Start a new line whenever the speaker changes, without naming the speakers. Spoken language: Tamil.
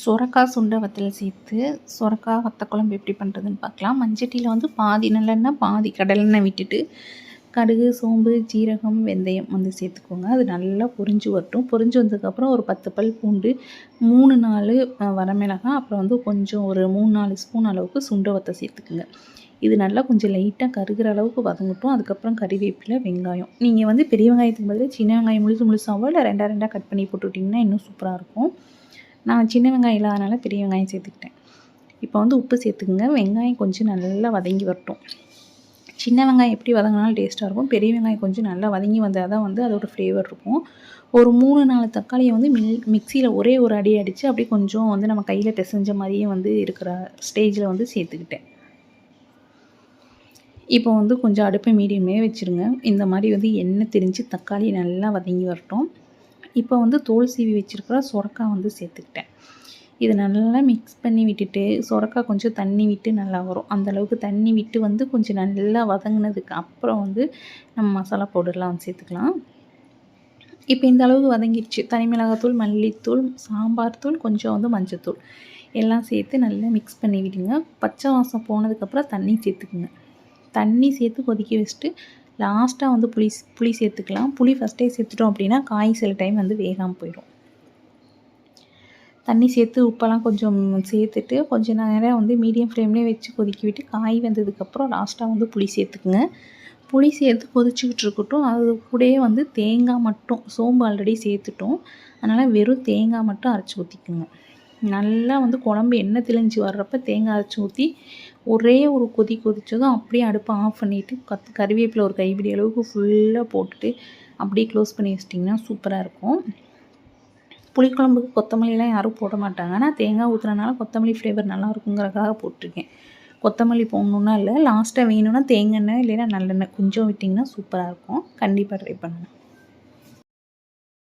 சுரக்காய் சுண்டை வத்தல் சேர்த்து சுரக்காய் வத்த குழம்பு எப்படி பண்ணுறதுன்னு பார்க்கலாம். மஞ்சட்டியில் வந்து பாதி நல்லெண்ணெய் பாதி கடலெண்ணெய் விட்டுட்டு கடுகு சோம்பு ஜீரகம் வெந்தயம் வந்து சேர்த்துக்கோங்க. அது நல்லா பொரிஞ்சு வரட்டும். பொரிஞ்சு வந்ததுக்கப்புறம் ஒரு பத்து பல் பூண்டு மூணு நாலு வரமிளகாய் அப்புறம் வந்து கொஞ்சம் ஒரு மூணு நாலு ஸ்பூன் அளவுக்கு சுண்டை வத்தை சேர்த்துக்குங்க. இது நல்லா கொஞ்சம் லைட்டாக கருகிற அளவுக்கு வதங்கட்டும். அதுக்கப்புறம் கறிவேப்பிலை வெங்காயம். நீங்கள் வந்து பெரிய வெங்காயத்துக்கு பதிலாக சின்ன வெங்காயம் முழுசு முழுசாவோ இல்லை ரெண்டாக ரெண்டாக கட் பண்ணி போட்டுவிட்டிங்கன்னா இன்னும் சூப்பராக இருக்கும். நான் சின்ன வெங்காயம் இல்லாதனால பெரிய வெங்காயம் சேர்த்துக்கிட்டேன். இப்போ வந்து உப்பு சேர்த்துக்குங்க. வெங்காயம் கொஞ்சம் நல்லா வதங்கி வரட்டும். சின்ன வெங்காயம் எப்படி வதங்கினாலும் டேஸ்ட்டாக இருக்கும். பெரிய வெங்காயம் கொஞ்சம் நல்லா வதங்கி வந்தால் தான் வந்து அதோடய ஃப்ளேவர் இருக்கும். ஒரு மூணு நாலு தக்காளியை வந்து மில் மிக்சியில் ஒரே ஒரு அடி அடித்து அப்படியே கொஞ்சம் வந்து நம்ம கையில் பிசைஞ்ச மாதிரியே வந்து இருக்கிற ஸ்டேஜில் வந்து சேர்த்துக்கிட்டேன். இப்போ வந்து கொஞ்சம் அடுப்பை மீடியமே வச்சுருங்க. இந்த மாதிரி வந்து எண்ணெய் திரிஞ்சு தக்காளி நல்லா வதங்கி வரட்டும். இப்போ வந்து தோல் சீவி வச்சுருக்கிற சுரக்காய் வந்து சேர்த்துக்கிட்டேன். இது நல்லா மிக்ஸ் பண்ணி விட்டுட்டு சுரக்காய் கொஞ்சம் தண்ணி விட்டு நல்லா வரும். அந்தளவுக்கு தண்ணி விட்டு வந்து கொஞ்சம் நல்லா வதங்கினதுக்கு அப்புறம் வந்து நம்ம மசாலா பவுடர்லாம் வந்து சேர்த்துக்கலாம். இப்போ இந்த அளவுக்கு வதங்கிடுச்சு தனி மிளகாத்தூள் மல்லித்தூள் சாம்பார் தூள் கொஞ்சம் வந்து மஞ்சத்தூள் எல்லாம் சேர்த்து நல்லா மிக்ஸ் பண்ணி விடுங்க. பச்சை வாசம் போனதுக்கப்புறம் தண்ணி சேர்த்துக்குங்க. தண்ணி சேர்த்து கொதிக்க வச்சுட்டு லாஸ்ட்டாக வந்து புளி புளி சேர்த்துக்கலாம். புளி ஃபஸ்ட்டே சேர்த்துட்டோம் அப்படின்னா காய் சில டைம் வந்து வேகாமல் போயிடும். தண்ணி சேர்த்து உப்பெல்லாம் கொஞ்சம் சேர்த்துட்டு கொஞ்சம் நேரம் வந்து மீடியம் ஃப்ளேம்லேயே வச்சு கொதிக்க விட்டு காய் வந்ததுக்கப்புறம் லாஸ்ட்டாக வந்து புளி சேர்த்துக்குங்க. புளி சேர்த்து கொதிச்சுக்கிட்டு இருக்கட்டும். அது கூடயே வந்து தேங்காய் மட்டும் சோம்பு ஆல்ரெடி சேர்த்துட்டோம். அதனால் வெறும் தேங்காய் மட்டும் அரைச்சி ஊற்றிக்குங்க நல்லா வந்து குழம்பு எண்ணெய் தெளிஞ்சு வர்றப்ப தேங்காய் அரைச்சி ஊற்றி ஒரே ஒரு கொதி கொதித்ததும் அப்படியே அடுப்பை ஆஃப் பண்ணிவிட்டு கத் கறிவேப்பிலை ஒரு கைப்பிடி அளவுக்கு ஃபுல்லாக போட்டுட்டு அப்படியே க்ளோஸ் பண்ணி வச்சிட்டிங்கன்னா சூப்பராக இருக்கும். புளிக்குழம்புக்கு கொத்தமல்லிலாம் யாரும் போட மாட்டாங்க. ஆனால் தேங்காய் ஊற்றுறதுனால கொத்தமல்லி ஃப்ளேவர் நல்லா இருக்குங்கிறக்காக போட்டிருக்கேன். கொத்தமல்லி போடணுன்னா இல்லை லாஸ்ட்டாக வேணும்னா தேங்காய் எண்ணெய் இல்லைன்னா நல்லெண்ணெய் கொஞ்சம் விட்டிங்கன்னா சூப்பராக இருக்கும். கண்டிப்பாக ட்ரை பண்ணுங்கள்